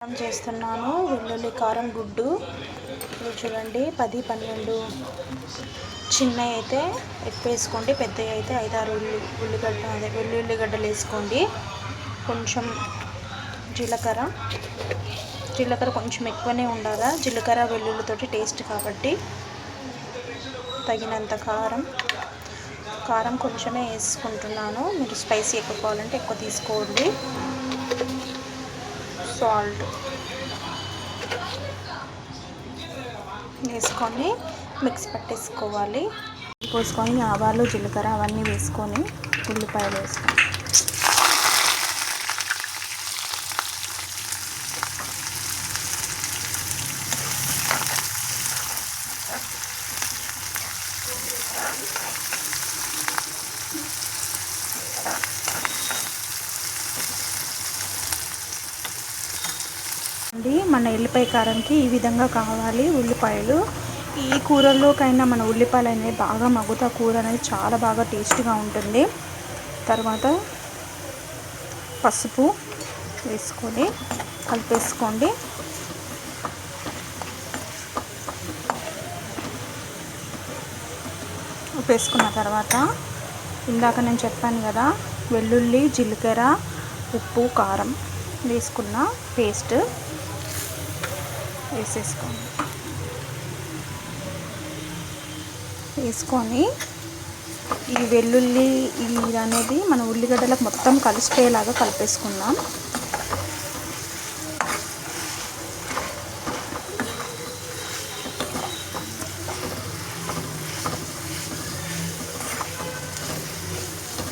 కారం చేస్తున్నాను. వెల్లుల్లి కారం గుడ్డు. ఇది చూడండి పది పన్నెండు. చిన్న అయితే ఎక్కువ వేసుకోండి పెద్దవి అయితే ఐదారు ఉల్లి ఉల్లిగడ్డ అదే వెల్లుల్లిగడ్డలు వేసుకోండి. కొంచెం జీలకర్ర. జీలకర్ర కొంచెం ఎక్కువనే ఉండాలా? జీలకర్ర వెల్లుల్లితోటి టేస్ట్ కాబట్టి తగినంత కారం. కారం కొంచెమే వేసుకుంటున్నాను. మీరు స్పైసీ ఎక్కువ కావాలంటే ఎక్కువ తీసుకోండి. సాల్ట్ వేసుకొని మిక్స్ పట్టేసుకోవాలి. పోసుకొని ఆవాలు జీలకర్ర అవన్నీ వేసుకొని ఉల్లిపాయలు వేసుకొని. అండి మన ఎల్లిపాయ కారంకి ఈ విధంగా కావాలి ఉల్లిపాయలు. ఈ కూరల్లోకైనా మన ఉల్లిపాయలు అనేవి బాగా మగ్గుతా కూర అనేది చాలా బాగా టేస్ట్గా ఉంటుంది. తర్వాత పసుపు వేసుకొని కలిపేసుకోండి. ఉప్పు వేసుకున్న తర్వాత ఇందాక నేను చెప్పాను కదా వెల్లుల్లి జీలకర్ర ఉప్పు కారం వేసుకున్న పేస్ట్ వేసేసుకోండి వేసుకొని ఈ వెల్లుల్లి ఇది అనేది మన ఉల్లిగడ్డలకు మొత్తం కలిసిపోయేలాగా కలిపేసుకుందాం.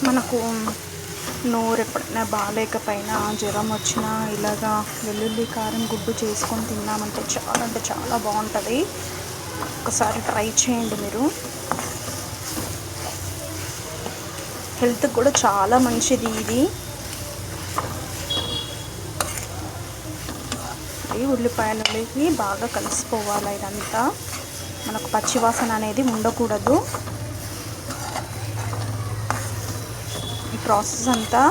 మనకు నోరు ఎప్పుడైనా బాగాలేకపోయినా జ్వరం వచ్చినా ఇలాగా వెల్లుల్లి కారం గుడ్డు చేసుకొని తిన్నామంటే చాలా అంటే చాలా బాగుంటుంది. ఒకసారి ట్రై చేయండి మీరు. హెల్త్కి కూడా చాలా మంచిది ఇది. ఉల్లిపాయలకి బాగా కలిసిపోవాలి ఇదంతా. మనకు పచ్చివాసన అనేది ఉండకూడదు. ప్రాసెస్ అంతా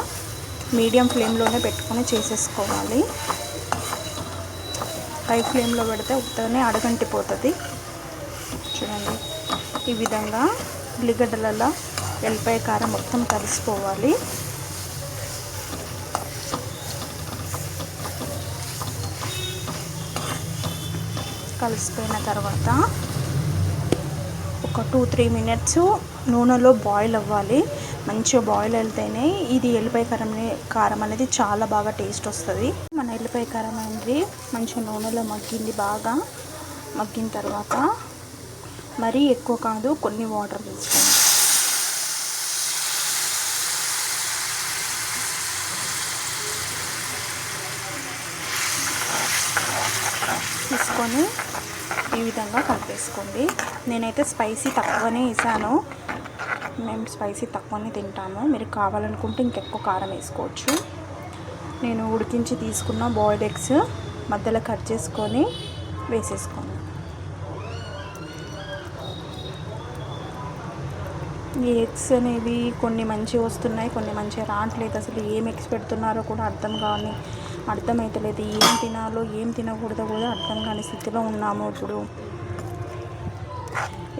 మీడియం ఫ్లేమ్లోనే పెట్టుకొని చేసేసుకోవాలి. హై ఫ్లేమ్లో పెడితే ఉత్తగానే అడగంటిపోతుంది. చూడండి. ఈ విధంగా ఉల్లిగడ్డలలో ఎల్లిపాయ కారం మొత్తం కలిసిపోవాలి. కలిసిపోయిన తర్వాత ఒక టూ త్రీ మినిట్స్ నూనెలో బాయిల్ అవ్వాలి. మంచిగా బాయిల్ వెళ్తేనే ఇది ఎల్లిపాయ కారం కారం అనేది చాలా బాగా టేస్ట్ వస్తుంది. మన ఎల్లిపాయ కారం అనేది మంచిగా నూనెలో మగ్గింది బాగా. మగ్గిన తర్వాత మరీ ఎక్కువ కాదు కొన్ని వాటర్ తీసుకోండి తీసుకొని ఈ విధంగా కలిపేసుకోండి నేనైతే స్పైసీ తక్కువనే వేసాను. మేము స్పైసీ తక్కువనే తింటాము. మీరు కావాలనుకుంటే ఇంకెక్కువ కారం వేసుకోవచ్చు. నేను ఉడికించి తీసుకున్న బాయిల్డ్ ఎగ్స్ మధ్యలో కట్ చేసుకొని వేసేసుకోండి. ఈ ఎగ్స్ అనేవి కొన్ని మంచిగా వస్తున్నాయి కొన్ని మంచిగా రావట్లేదు. అసలు ఏం ఎగ్స్ పెడుతున్నారో కూడా అర్థం కాని అర్థమవుతలేదు ఏం తినాలో ఏం తినకూడదో కూడా అర్థం కాని స్థితిలో ఉన్నాము ఇప్పుడు.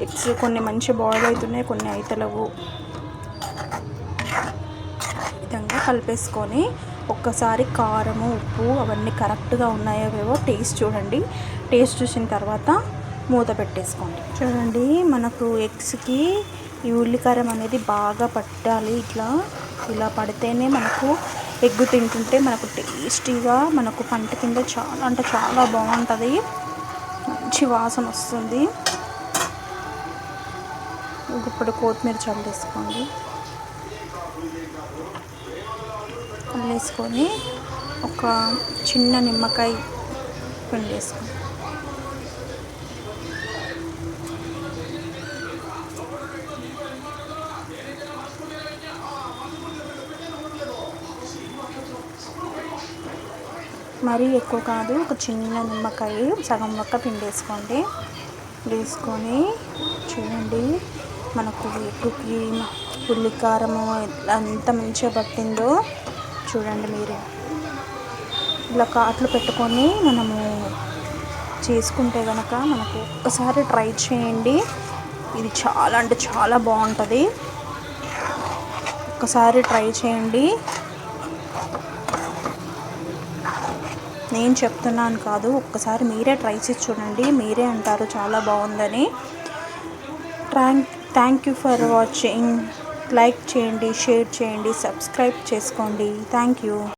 ఎగ్స్ కొన్ని మంచి బాయిల్ అవుతున్నాయి కొన్ని అవుతలేవు విధంగా కలిపేసుకొని ఒక్కసారి కారము ఉప్పు అవన్నీ కరెక్ట్గా ఉన్నాయో లేవో టేస్ట్ చూడండి. టేస్ట్ చూసిన తర్వాత మూత పెట్టేసుకోండి. చూడండి మనకు ఎగ్స్కి ఈ ఉల్లికారం అనేది బాగా పట్టాలి. ఇట్లా ఇలా పడితేనే మనకు ఎగ్గు తింటుంటే మనకు టేస్టీగా మనకు పంట కింద చాలా అంటే చాలా బాగుంటుంది. మంచి వాసన వస్తుంది. ఇప్పుడు కొత్తిమీర చల్లేసుకోండి వేసుకొని ఒక చిన్న నిమ్మకాయ పిండేసుకోండి. మరీ ఎక్కువ కాదు ఒక చిన్న నిమ్మకాయ సగం మొక్క పిండేసుకోండి వేసుకొని చూడండి మనకు ఎగ్గుకి ఉల్లికారము ఎంత మంచిగా పట్టిందో చూడండి మీరు. ఇలా కాట్లు పెట్టుకొని మనము చేసుకుంటే కనుక మనకు ఒక్కసారి ట్రై చేయండి. ఇది చాలా అంటే చాలా బాగుంటుంది. ఒక్కసారి ట్రై చేయండి. నేను చెప్తున్నాను కాదు ఒక్కసారి మీరే ట్రై చేసి చూడండి. మీరే అంటారు చాలా బాగుందని. Thank thank you for watching like చేయండి షేర్ చేయండి సబ్స్క్రైబ్ చేసుకోండి. Thank you